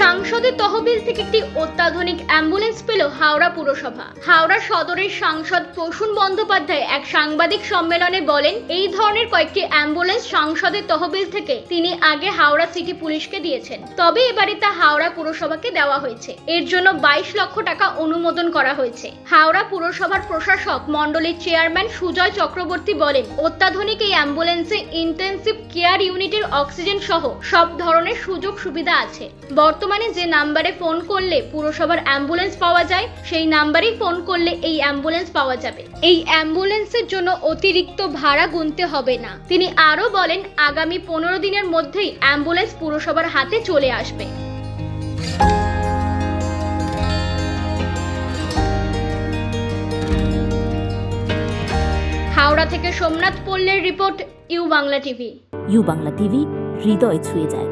সাংসদের তহবিল থেকে একটি অত্যাধুনিক অ্যাম্বুলেন্স পেল হাওড়া পুরসভা। হাওড়া সদরের সাংসদ প্রসূন বন্দ্যোপাধ্যায় এক সাংবাদিক সম্মেলনে বলেন, এই ধরনের কয়েকটি অ্যাম্বুলেন্স সাংসদের তহবিল থেকে তিনি আগে হাওড়া সিটি পুলিশকে দিয়েছেন। তবে এবারে তা হাওড়া পুরসভাকে দেওয়া হয়েছে। এর জন্য বাইশ লক্ষ টাকা অনুমোদন করা হয়েছে। হাওড়া পুরসভার প্রশাসক মণ্ডলীর চেয়ারম্যান সুজয় চক্রবর্তী বলেন, অত্যাধুনিক এই অ্যাম্বুলেন্সে ইন্টেন্সিভ কেয়ার ইউনিটের অক্সিজেন সহ সব ধরনের সুযোগ সুবিধা আছে। বর্তমানে যে নাম্বারে ফোন করলে পুরসভার অ্যাম্বুলেন্স পাওয়া যায়, সেই নাম্বারেই ফোন করলে এই অ্যাম্বুলেন্স পাওয়া যাবে। এই অ্যাম্বুলেন্সের জন্য অতিরিক্ত ভাড়া গুনতে হবে না। তিনি আরও বলেন, আগামী পনেরো দিনের মধ্যেই অ্যাম্বুলেন্স পুরসভার হাতে চলে আসবে। হাওড়া থেকে সোমনাথ পল্লের report, U Bangla TV. U Bangla TV, হৃদয় ছুঁয়ে যায়।